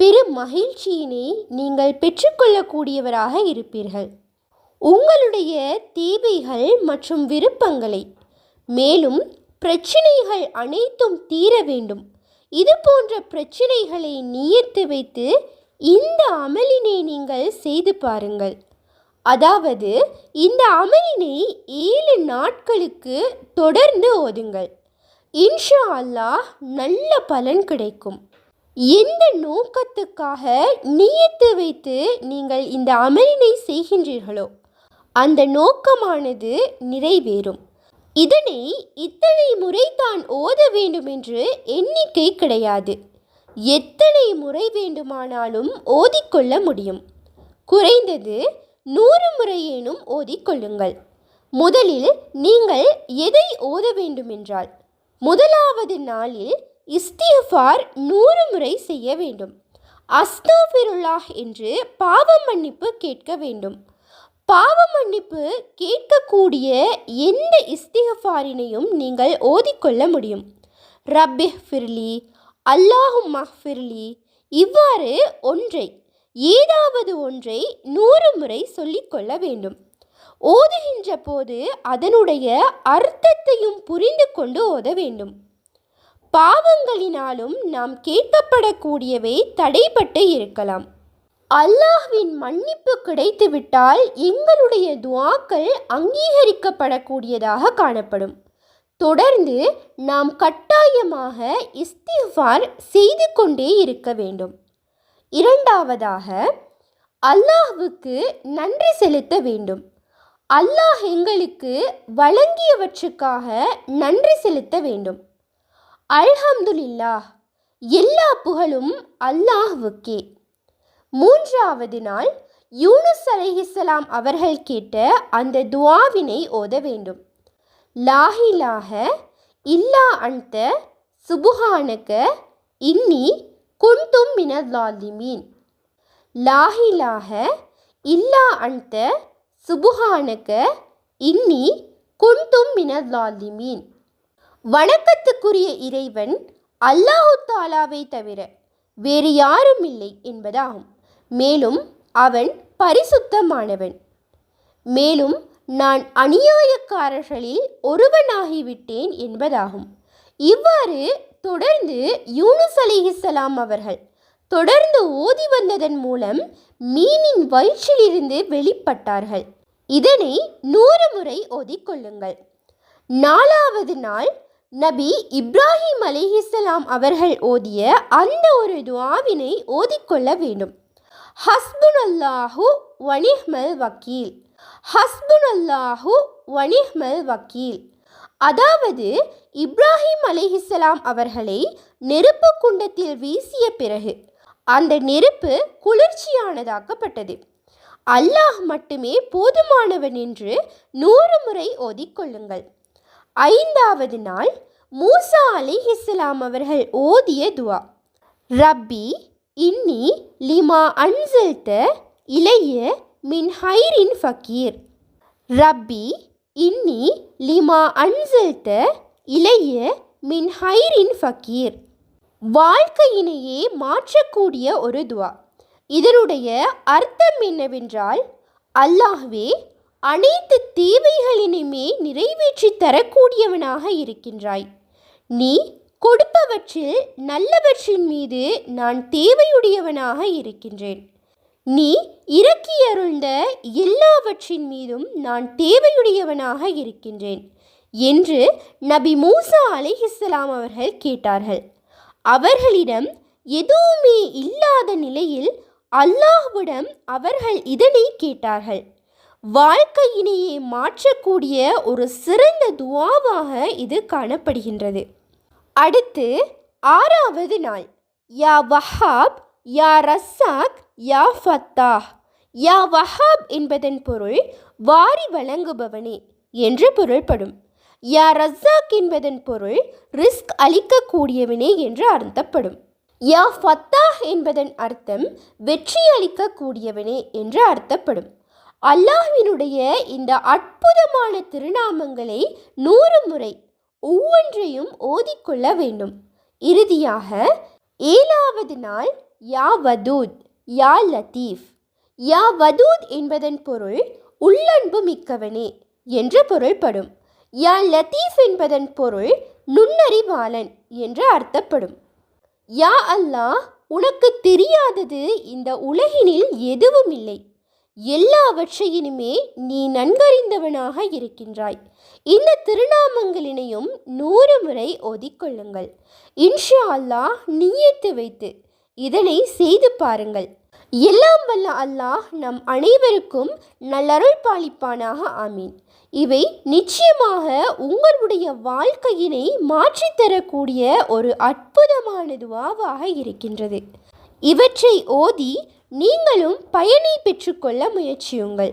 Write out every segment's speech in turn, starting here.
பெரு மகிழ்ச்சியினை நீங்கள் பெற்றுக்கொள்ளக்கூடியவராக இருப்பீர்கள். உங்களுடைய தேவைகள் மற்றும் விருப்பங்களை மேலும் பிரச்சனைகள் அனைத்தும் தீர வேண்டும். இது போன்ற பிரச்சினைகளை நியத்து வைத்து இந்த அமலினை நீங்கள் செய்து பாருங்கள். அதாவது இந்த அமலினை ஏழு நாட்களுக்கு தொடர்ந்து ஓதுங்கள். இன்ஷா அல்லாஹ் நல்ல பலன் கிடைக்கும். எந்த நோக்கத்துக்காக நியத்து வைத்து நீங்கள் இந்த அமலினை செய்கின்றீர்களோ அந்த நோக்கமானது நிறைவேறும். இதனை இத்தனை முறை தான் ஓத வேண்டும் என்று எண்ணிக்கை கிடையாது. எத்தனை முறை வேண்டுமானாலும் ஓதிக்கொள்ள முடியும். குறைந்தது நூறு முறையேனும் ஓதிக்கொள்ளுங்கள். முதலில் நீங்கள் எதை ஓத வேண்டுமென்றால் முதலாவது நாளில் இஸ்திஃபார் நூறு முறை செய்ய வேண்டும். அஸ்தாஃபிருல்லாஹ் என்று பாவ மன்னிப்பு கேட்க வேண்டும். பாவ மன்னிப்பு கேட்கக்கூடிய எந்த இஸ்திஃபாரினையும் நீங்கள் ஓதிக்கொள்ள முடியும். ரப்பி ஃபிர்லி அல்லாஹும் மஹ்ஃபிர்லி இவ்வாறு ஒன்றை ஏதாவது ஒன்றை நூறு முறை சொல்லிக்கொள்ள வேண்டும். ஓதுகின்ற போது அதனுடைய அர்த்தத்தையும் புரிந்து கொண்டு ஓத வேண்டும். பாவங்களினாலும் நாம் கேட்கப்படக்கூடியவை தடைப்பட்டு இருக்கலாம். அல்லாஹ்வின் மன்னிப்பு கிடைத்துவிட்டால் எங்களுடைய துவாக்கள் அங்கீகரிக்கப்படக்கூடியதாக காணப்படும். தொடர்ந்து நாம் கட்டாயமாக இஸ்திஃபார் செய்து கொண்டே இருக்க வேண்டும். இரண்டாவதாக அல்லாஹ்வுக்கு நன்றி செலுத்த வேண்டும். அல்லாஹ் எங்களுக்கு வழங்கியவற்றுக்காக நன்றி செலுத்த வேண்டும். அல்ஹம்துலில்லா எல்லா புகழும் அல்லாஹ்வுக்கே. மூன்றாவது நாள் யூனுஸ் அலைஹிஸ்ஸலாம் அவர்கள் கேட்ட அந்த துவாவினை ஓத வேண்டும். லாஹிலாக இல்லா அன்த சுபுஹானக இன்னி குன்தும் மினல்லாலிமீன் லாஹிலாக இல்லா அன்த சுபுஹானக இன்னி குன்தும் மினல்லாலிமீன் வணக்கத்துக்குரிய இறைவன் அல்லாஹு தாலாவை தவிர வேறு யாரும் இல்லை என்பதாகும். மேலும் அவன் பரிசுத்தமானவன். மேலும் நான் அநியாயக்காரர்களில் ஒருவனாகிவிட்டேன் என்பதாகும். இவ்வாறு தொடர்ந்து யூனுஸ் அலிஹிசலாம் அவர்கள் தொடர்ந்து ஓதி வந்ததன் மூலம் மீனின் வயிற்றிலிருந்து வெளிப்பட்டார்கள். இதனை நூறு முறை ஓதிக்கொள்ளுங்கள். நாலாவது நாள் நபி இப்ராஹிம் அலிஹிஸ்ஸலாம் அவர்கள் ஓதிய அந்த ஒரு துவாவினை ஓதிக்கொள்ள வேண்டும். ஹஸ்புன் அல்லாஹு வணிஹ்மல் வக்கீல். ஹஸ்புன் அல்லாஹு வணிஹ்மல் வக்கீல். அதாவது இப்ராஹிம் அலிஹிஸ்ஸலாம் அவர்களை நெருப்பு குண்டத்தில் வீசிய பிறகு அந்த நெருப்பு குளிர்ச்சியானதாக்கப்பட்டது. அல்லாஹ் மட்டுமே போதுமானவன் என்று நூறு முறை ஓதிக்கொள்ளுங்கள். ஐந்தாவது நாள் மூசா அலிஹிஸ்லாம் அவர்கள் ஓதிய துவா. ரப்பி இன்னி லிமா அன்சல்த இளைய மின் ஹைரின் ஃபக்கீர். ரப்பி இன்னி லிமா அன்சல்த இளைய மின் ஹைரின் ஃபக்கீர். வாழ்க்கையினையே மாற்றக்கூடிய ஒரு துவா. இதனுடைய அர்த்தம் என்னவென்றால் அல்லாஹ்வே அனைத்து தேவைகளினுமே நிறைவேற்றி தரக்கூடியவனாக இருக்கின்றாய். நீ கொடுப்பவற்றில் நல்லவற்றின் மீது நான் தேவையுடையவனாக இருக்கின்றேன். நீ இறக்கியருள்ந்த எல்லாவற்றின் மீதும் நான் தேவையுடையவனாக இருக்கின்றேன் என்று நபி மூசா அலிஹிஸ்லாம் அவர்கள் கேட்டார்கள். அவர்களிடம் எதுவுமே இல்லாத நிலையில் அல்லாஹ்விடம் அவர்கள் இதனை கேட்டார்கள். வாழ்க்கையினையே மாற்றக்கூடிய ஒரு சிறந்த துவாவாக இது காணப்படுகின்றது. அடுத்து ஆறாவது நாள். யா வஹாப் யா ரஸ்ஸாக் யா ஃபத்தாஹ். யா வஹாப் என்பதன் பொருள் வாரி வழங்குபவனே என்று பொருள்படும். யா ரஸ்ஸாக் என்பதன் பொருள் ரிஸ்க் அளிக்கக்கூடியவனே என்று அர்த்தப்படும். யா ஃபத்தாஹ் என்பதன் அர்த்தம் வெற்றி அளிக்கக்கூடியவனே என்று அர்த்தப்படும். அல்லாஹ்வினுடைய இந்த அற்புதமான திருநாமங்களை நூறு முறை ஒவ்வொன்றையும் ஓதிக்கொள்ள வேண்டும். இறுதியாக ஏழாவது நாள் யா வதூத் யா லத்தீஃப். யா வதூத் என்பதன் பொருள் உள்ளன்பு மிக்கவனே என்று பொருள்படும். யா லத்தீஃப் என்பதன் பொருள் நுண்ணறிவாளன் என்று அர்த்தப்படும். யா அல்லாஹ் உனக்கு தெரியாதது இந்த உலகினில் எதுவும் இல்லை எல்லாவற்றையினுமே நீ நன்கறிந்தவனாக இருக்கின்றாய். இந்த திருநாமங்களினையும் நூறு முறை ஓதிக்கொள்ளுங்கள். இன்ஷா அல்லாஹ் நீயத்து வைத்து இதனை செய்து பாருங்கள். எல்லாம் வல்ல அல்லாஹ் நம் அனைவருக்கும் நல்லருள் பாலிப்பானாக ஆமீன். இவை நிச்சயமாக உங்களுடைய வாழ்க்கையினை மாற்றித்தரக்கூடிய ஒரு அற்புதமான துவாவாக இருக்கின்றது. இவற்றை ஓதி நீங்களும் பயனை பெற்றுக்கொள்ள முயற்சியுங்கள்.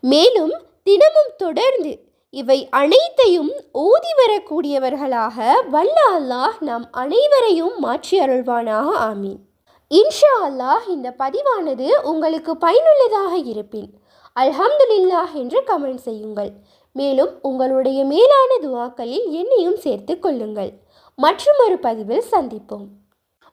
மேலும் தினமும் தொடர்ந்து இவை அனைத்தையும் ஓதி வரக்கூடியவர்களாக வல்ல அல்லாஹ் நம் அனைவரையும் மாற்றி அருள்வானாக ஆமீன். இன்ஷா அல்லாஹ் இந்த பதிவானது உங்களுக்கு பயனுள்ளதாக இருப்பின் அல்ஹம்துலில்லாஹ் என்று கமெண்ட் செய்யுங்கள். மேலும் உங்களுடைய மேலான துவாக்களில் என்னையும் சேர்த்து கொள்ளுங்கள். மற்றும் ஒரு பதிவில் சந்திப்போம்.